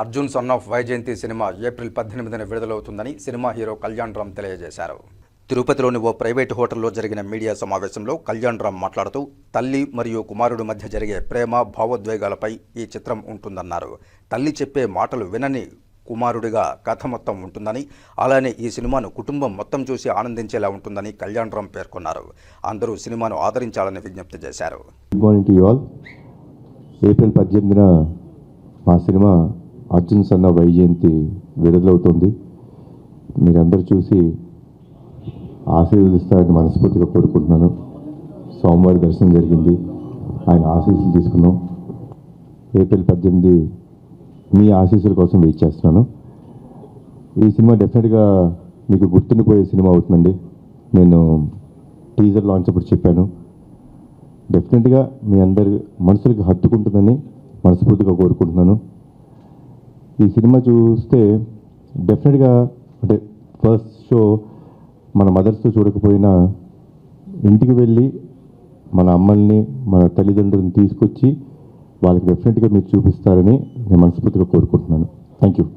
Arjun son of Vyjayanthi cinema April పద్దెనిమిదిన విడుదలవుతుందని cinema hero Kalyan Ram తెలియజేశారు. తిరుపతిలోని ఓ ప్రైవేటు హోటల్లో జరిగిన మీడియా సమావేశంలో కళ్యాణ్ రామ్ మాట్లాడుతూ తల్లి మరియు కుమారుడు మధ్య జరిగే ప్రేమ భావోద్వేగాలపై ఈ చిత్రం ఉంటుందన్నారు. తల్లి చెప్పే మాటలు వినని కుమారుడిగా కథ మొత్తం ఉంటుందని అలానే ఈ సినిమాను కుటుంబం మొత్తం చూసి ఆనందించేలా ఉంటుందని కళ్యాణ్ రామ్ పేర్కొన్నారు. అందరూ సినిమాను ఆదరించాలని విజ్ఞప్తి చేశారు. Good morning to all April పద్దెనిమిదిన మా సినిమా అర్జున్ సన్న వైజయంతి విడుదలవుతుంది. మీరందరూ చూసి ఆశీర్వదిస్తారని మనస్ఫూర్తిగా కోరుకుంటున్నాను. సోమవారం దర్శనం జరిగింది. ఆయన ఆశీస్సులు తీసుకున్నాం. ఏప్రిల్ పద్దెనిమిది మీ ఆశీస్సుల కోసం వెయిట్ చేస్తున్నాను. ఈ సినిమా డెఫినెట్గా మీకు గుర్తుండిపోయే సినిమా అవుతుందండి. నేను టీజర్ లాంచ్ అప్పుడు చెప్పాను. డెఫినెట్గా మీ అందరి మనసులకు హత్తుకుంటుందని మనస్ఫూర్తిగా కోరుకుంటున్నాను. ఈ సినిమా చూస్తే డెఫినెట్గా అంటే ఫస్ట్ షో మన మదర్స్తో చూడకపోయినా ఇంటికి వెళ్ళి మన అమ్మల్ని మన తల్లిదండ్రులను తీసుకొచ్చి వాళ్ళకి డెఫినెట్గా మీరు చూపిస్తారని నేను మనస్ఫూర్తిగా కోరుకుంటున్నాను. Thank you